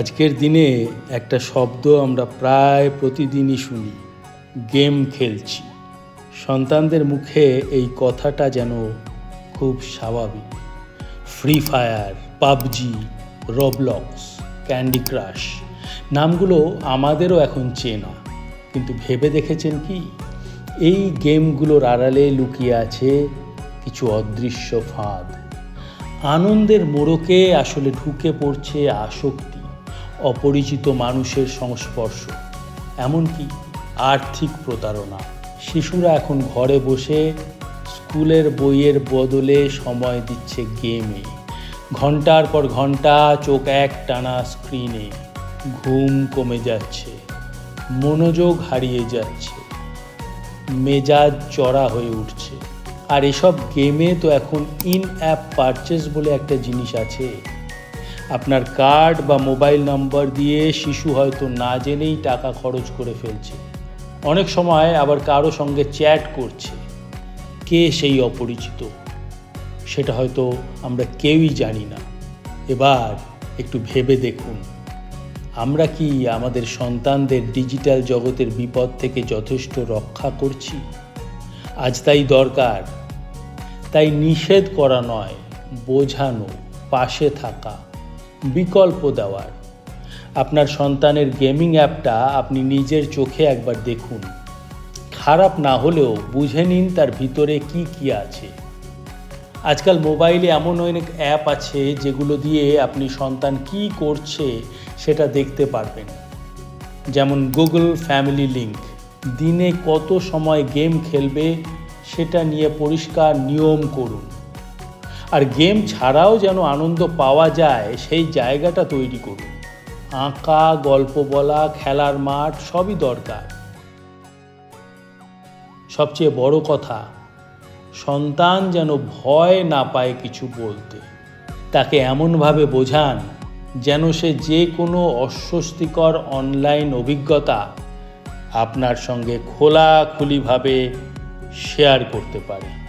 আজকের দিনে একটা শব্দ আমরা প্রায় প্রতিদিনই শুনি, গেম খেলছি। সন্তানদের মুখে এই কথাটা যেন খুব স্বাভাবিক। Free Fire PUBG Roblox Candy Crush নামগুলো আমাদেরও এখন চেনা, কিন্তু ভেবে দেখেছেন কি? এই গেমগুলোর আড়ালে লুকিয়ে আছে কিছু অদৃশ্য ফাঁদ। আনন্দের মোড়কে আসলে ঢুকে পড়ছে আসক্তি। অপরিচিত মানুষের সংস্পর্শ, এমনকি আর্থিক প্রতারণা। শিশুরা এখন ঘরে বসে স্কুলের বইয়ের বদলে সময় দিচ্ছে গেমে। ঘণ্টার পর ঘণ্টা চোখ এক টানা স্ক্রিনে। ঘুম কমে যাচ্ছে, মনোযোগ হারিয়ে যাচ্ছে, মেজাজ চড়া হয়ে উঠছে। আর এসব গেমে তো এখন ইন অ্যাপ পারচেস বলে একটা জিনিস আছে। আপনার কার্ড বা মোবাইল নাম্বার দিয়ে শিশু হয়তো না জেনেই টাকা খরচ করে ফেলছে। অনেক সময় আবার কারও সঙ্গে চ্যাট করছে। কে সেই অপরিচিত? সেটা হয়তো আমরা কেউই জানি না। এবার একটু ভেবে দেখুন। আমরা কি আমাদের সন্তানদের ডিজিটাল জগতের বিপদ থেকে যথেষ্ট রক্ষা করছি? আজ তাই দরকার। তাই নিষেধ করা নয়, বোঝানো, পাশে থাকা। বিকল্প দেওয়ার। আপনার সন্তানের গেমিং অ্যাপটা আপনি নিজের চোখে একবার দেখুন। খারাপ না হলেও বুঝে নিন তার ভিতরে কি কি আছে। আজকাল মোবাইলে এমন অনেক অ্যাপ আছে যেগুলো দিয়ে আপনি সন্তান কি করছে সেটা দেখতে পারবেন। যেমন গুগল ফ্যামিলি লিঙ্ক। দিনে কত সময় গেম খেলবে সেটা নিয়ে পরিষ্কার নিয়ম করুন। আর গেম ছাড়াও যেন আনন্দ পাওয়া যায়, সেই জায়গাটা তৈরি করুন। আঁকা, গল্প বলা, খেলার মাঠ, সবই দরকার। সবচেয়ে বড় কথা, সন্তান যেন ভয় না পায় কিছু বলতে। তাকে এমনভাবে বোঝান যেন সে যে কোনো অস্বস্তিকর অনলাইন অভিজ্ঞতা আপনার সঙ্গে খোলাখুলিভাবে শেয়ার করতে পারে।